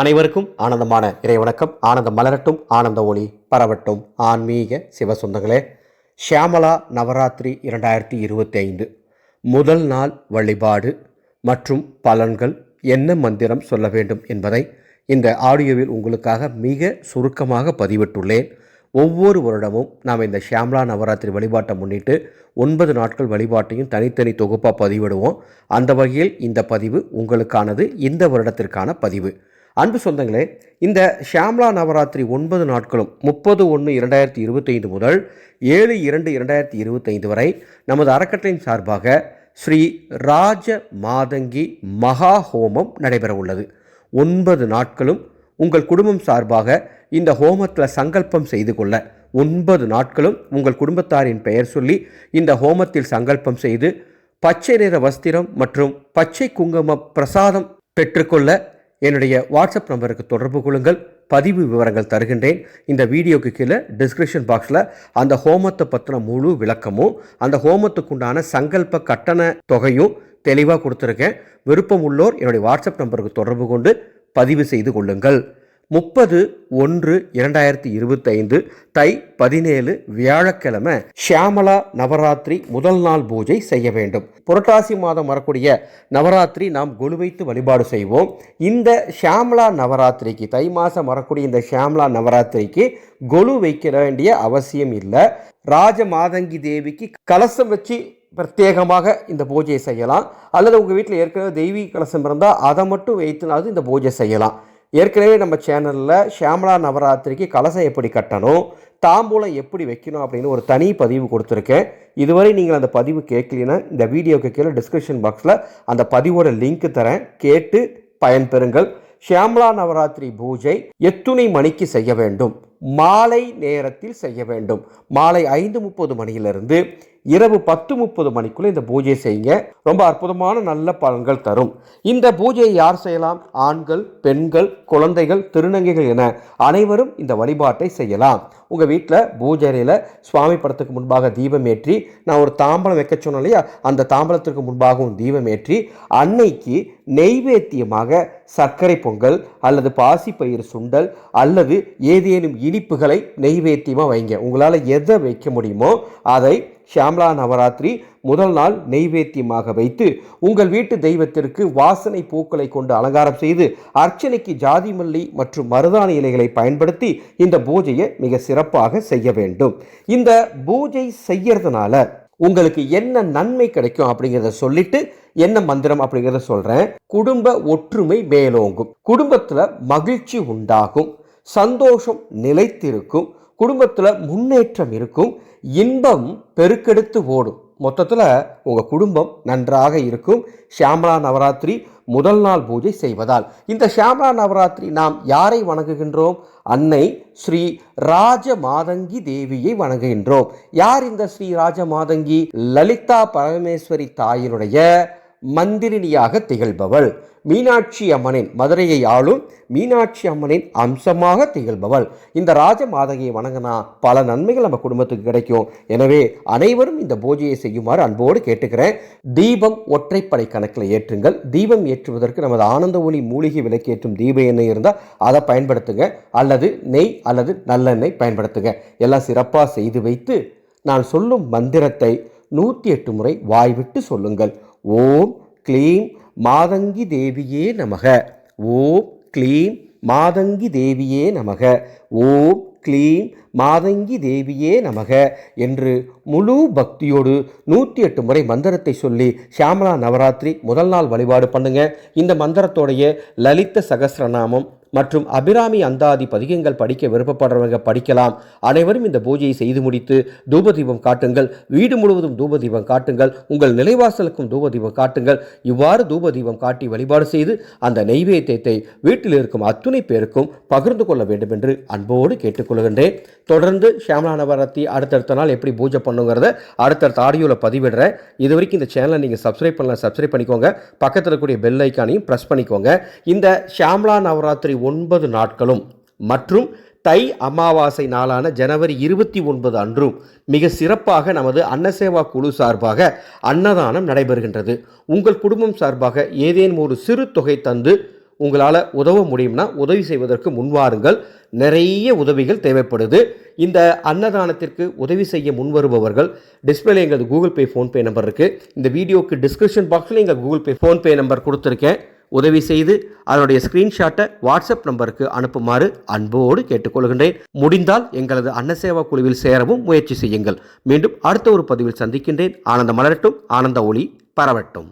அனைவருக்கும் ஆனந்தமான இறைவணக்கம். ஆனந்தம் மலரட்டும் ஆனந்த ஒளி பரவட்டும். ஆன்மீக சிவ சொந்தங்களே ஷியாமலா நவராத்திரி இரண்டாயிரத்தி இருபத்தி ஐந்து முதல் நாள் வழிபாடு மற்றும் பலன்கள் என்ன மந்திரம் சொல்ல வேண்டும் என்பதை இந்த ஆடியோவில் உங்களுக்காக மிக சுருக்கமாக பதிவிட்டுள்ளேன். ஒவ்வொரு வருடமும் நாம் இந்த ஷியாமலா நவராத்திரி வழிபாட்டை முன்னிட்டு ஒன்பது நாட்கள் வழிபாட்டையும் தனித்தனி தொகுப்பாக பதிவிடுவோம். அந்த வகையில் இந்த பதிவு உங்களுக்கானது. இந்த வருடத்திற்கான பதிவு. அன்பு சொந்தங்களே இந்த ஷியாம்லா நவராத்திரி ஒன்பது நாட்களும் முப்பது ஒன்று இரண்டாயிரத்தி இருபத்தைந்து முதல் ஏழு இரண்டு இரண்டாயிரத்தி இருபத்தைந்து வரை நமது அறக்கட்டளையின் சார்பாக ஸ்ரீ ராஜ மாதங்கி மகா ஹோமம் நடைபெற உள்ளது. ஒன்பது நாட்களும் உங்கள் குடும்பம் சார்பாக இந்த ஹோமத்தில் சங்கல்பம் செய்து கொள்ள ஒன்பது நாட்களும் உங்கள் குடும்பத்தாரின் பெயர் சொல்லி இந்த ஹோமத்தில் சங்கல்பம் செய்து பச்சை நிற வஸ்திரம் மற்றும் பச்சை குங்கும பிரசாதம் பெற்றுக்கொள்ள என்னுடைய வாட்ஸ்அப் நம்பருக்கு தொடர்பு கொள்ளுங்கள். பதிவு விவரங்கள் தருகின்றேன். இந்த வீடியோக்கு கீழே டிஸ்கிரிப்ஷன் பாக்ஸில் அந்த ஹோமத்தை பற்றின முழு விளக்கமும் அந்த ஹோமத்துக்குண்டான சங்கல்ப கட்டண தொகையும் தெளிவாக கொடுத்துருக்கேன். விருப்பம் உள்ளோர் என்னுடைய வாட்ஸ்அப் நம்பருக்கு தொடர்பு கொண்டு பதிவு செய்து கொள்ளுங்கள். முப்பது ஒன்று இரண்டாயிரத்தி இருபத்தைந்து தை பதினேழு வியாழக்கிழமை ஷியாமலா நவராத்திரி முதல் நாள் பூஜை செய்ய வேண்டும். புரட்டாசி மாதம் வரக்கூடிய நவராத்திரி நாம் குழு வைத்து வழிபாடு செய்வோம். இந்த ஷியாமலா நவராத்திரிக்கு தை மாதம் வரக்கூடிய இந்த ஷியாமலா நவராத்திரிக்கு கொலு வைக்க வேண்டிய அவசியம் இல்லை. ராஜ மாதங்கி தேவிக்கு கலசம் வச்சு பிரத்யேகமாக இந்த பூஜையை செய்யலாம். அல்லது உங்கள் வீட்டில் ஏற்கனவே தெய்வீக கலசம் இருந்தால் அதை மட்டும் வைத்துனாலும் இந்த பூஜை செய்யலாம். ஏற்கனவே நம்ம சேனலில் ஷியாமலா நவராத்திரிக்கு கலசம் எப்படி கட்டணும் தாம்பூலம் எப்படி வைக்கணும் அப்படின்னு ஒரு தனி பதிவு கொடுத்துருக்கேன். இதுவரை நீங்கள் அந்த பதிவு கேட்கலனா இந்த வீடியோக்கு கீழே டிஸ்கிரிப்ஷன் பாக்ஸில் அந்த பதிவோட லிங்க் தரேன். கேட்டு பயன்பெறுங்கள். ஷியாமலா நவராத்திரி பூஜை எத்துணை மணிக்கு செய்ய வேண்டும். மாலை நேரத்தில் செய்ய வேண்டும். மாலை ஐந்து முப்பது மணியிலிருந்து இரவு பத்து முப்பது மணிக்குள்ளே இந்த பூஜையை செய்யுங்க. ரொம்ப அற்புதமான நல்ல பலன்கள் தரும். இந்த பூஜையை யார் செய்யலாம்? ஆண்கள் பெண்கள் குழந்தைகள் திருநங்கைகள் என அனைவரும் இந்த வழிபாட்டை செய்யலாம். உங்கள் வீட்டில் பூஜை அறையில் சுவாமி படத்துக்கு முன்பாக தீபம் ஏற்றி நான் ஒரு தாம்பலம் வைக்க சொன்னேன் இல்லையா? அந்த தாம்பலத்திற்கு முன்பாகவும் தீபம் ஏற்றி அன்னைக்கு நெய்வேத்தியமாக சர்க்கரை பொங்கல் அல்லது பாசிப்பயிர் சுண்டல் அல்லது ஏதேனும் இனிப்புகளை நெய்வேத்தியமாக வைங்க. உங்களால் எதை வைக்க முடியுமோ அதை ஷியாம்லா நவராத்திரி முதல் நாள் நெய்வேத்தியமாக வைத்து உங்கள் வீட்டு தெய்வத்திற்கு வாசனை பூக்களை கொண்டு அலங்காரம் செய்து அர்ச்சனைக்கு ஜாதி மல்லி மற்றும் மருதாணி இலைகளை பயன்படுத்தி இந்த பூஜையை மிக சிறப்பாக செய்ய வேண்டும். இந்த பூஜை செய்யறதுனால உங்களுக்கு என்ன நன்மை கிடைக்கும் அப்படிங்கிறத சொல்லிட்டு என்ன மந்திரம் அப்படிங்கிறத சொல்கிறேன் குடும்ப ஒற்றுமை மேலோங்கும். குடும்பத்தில் மகிழ்ச்சி உண்டாகும். சந்தோஷம் நிலைத்திருக்கும் குடும்பத்தில் முன்னேற்றம் இருக்கும் இன்பம் பெருக்கெடுத்து ஓடும். மொத்தத்தில் உங்கள் குடும்பம் நன்றாக இருக்கும். ஷியாமலா நவராத்திரி முதல் நாள் பூஜை செய்வதால். இந்த ஷியாமலா நவராத்திரி நாம் யாரை வணங்குகின்றோம்? அன்னை ஸ்ரீ ராஜ மாதங்கி தேவியை வணங்குகின்றோம். யார் இந்த ஸ்ரீ ராஜ மாதங்கி லலிதா பரமேஸ்வரி தாயினுடைய மந்திரினியாக திகழ்பவள். மீனாட்சி அம்மனின் மதுரையை ஆளும் மீனாட்சி அம்மனின் அம்சமாக திகழ்பவள். இந்த ராஜ மாதகியை வணங்கினா பல நன்மைகள் நம்ம குடும்பத்துக்கு கிடைக்கும். எனவே அனைவரும் இந்த பூஜையை செய்யுமாறு அன்போடு கேட்டுக்கிறேன். தீபம் ஒற்றைப்படை கணக்கில் ஏற்றுங்கள். தீபம் ஏற்றுவதற்கு நமது ஆனந்த ஒளி மூலிகை விளக்கேற்றும் தீப எண்ணெய் இருந்தால் அதை பயன்படுத்துங்க. அல்லது நெய் அல்லது நல்லெண்ணெய் பயன்படுத்துங்க. எல்லாம் சிறப்பாக செய்து வைத்து நான் சொல்லும் மந்திரத்தை நூற்றி எட்டு முறை வாய்விட்டு சொல்லுங்கள். ஓம் க்ளீம் மாதங்கி தேவியே நமக. ஓம் க்ளீம் மாதங்கி தேவியே நமக. ஓம் க்ளீம் மாதங்கி தேவியே நமக என்று முழு பக்தியோடு நூற்றி எட்டு முறை மந்திரத்தை சொல்லி ஷியாமலா நவராத்திரி முதல் நாள் வழிபாடு பண்ணுங்க. இந்த மந்திரத்தோடைய லலித சகசிரநாமம் மற்றும் அபிராமி அந்தாதி பதிகங்கள் படிக்க விருப்பப்படுறவங்க படிக்கலாம். அனைவரும் இந்த பூஜையை செய்து முடித்து தூபதீபம் காட்டுங்கள். வீடு முழுவதும் தூபதீபம் காட்டுங்கள். உங்கள் நிலைவாசலுக்கும் தூபதீபம் காட்டுங்கள். இவ்வாறு தூபதீபம் காட்டி வழிபாடு செய்து அந்த நெய்வேத்தியத்தை வீட்டில் இருக்கும் அத்துணை பேருக்கும் பகிர்ந்து கொள்ள வேண்டும் என்று அன்போடு கேட்டுக்கொள்கின்றேன். தொடர்ந்து ஷியாமலா நவராத்திரி அடுத்தடுத்த நாள் எப்படி பூஜை பண்ணுங்கிறத அடுத்தடுத்த ஆடியோவில் பதிவிடுறேன். இது வரைக்கும் இந்த சேனலை நீங்கள் சப்ஸ்கிரைப் பண்ணலாம் சப்ஸ்கிரைப் பண்ணிக்கோங்க. பக்கத்தில் இருக்கக்கூடிய பெல் ஐக்கானையும் ப்ரெஸ் பண்ணிக்கோங்க. இந்த ஷியாமலா நவராத்திரி ஒன்பது நாட்களும் மற்றும் தை அமாவாசை நாளான ஜனவரி இருபத்தி ஒன்பது அன்றும் மிக சிறப்பாக நமது அன்னசேவா குழு சார்பாக அன்னதானம் நடைபெறுகின்றது. உங்கள் குடும்பம் சார்பாக ஏதேனும் ஒரு சிறு தொகை தந்து உங்களால் உதவ முடியும்னா உதவி செய்வதற்கு முன்வாருங்கள். நிறைய உதவிகள் தேவைப்படுது. இந்த அன்னதானத்திற்கு உதவி செய்ய முன்வருபவர்கள் டிஸ்பிளேல எங்களது கூகுள் பே ஃபோன்பே நம்பர் இருக்குது இந்த வீடியோக்கு டிஸ்கிரிப்ஷன் பாக்ஸில் எங்கள் கூகுள் பே ஃபோன்பே நம்பர் கொடுத்துருக்கேன். உதவி செய்து அதனுடைய ஸ்கிரீன்ஷாட்டை வாட்ஸ்அப் நம்பருக்கு அனுப்புமாறு அன்போடு கேட்டுக்கொள்கின்றேன். முடிந்தால் எங்களது அன்னசேவா குழுவில் சேரவும் முயற்சி செய்யுங்கள். மீண்டும் அடுத்த ஒரு பதிவில் சந்திக்கின்றேன். ஆனந்த மலரட்டும். ஆனந்த ஒளி பரவட்டும்.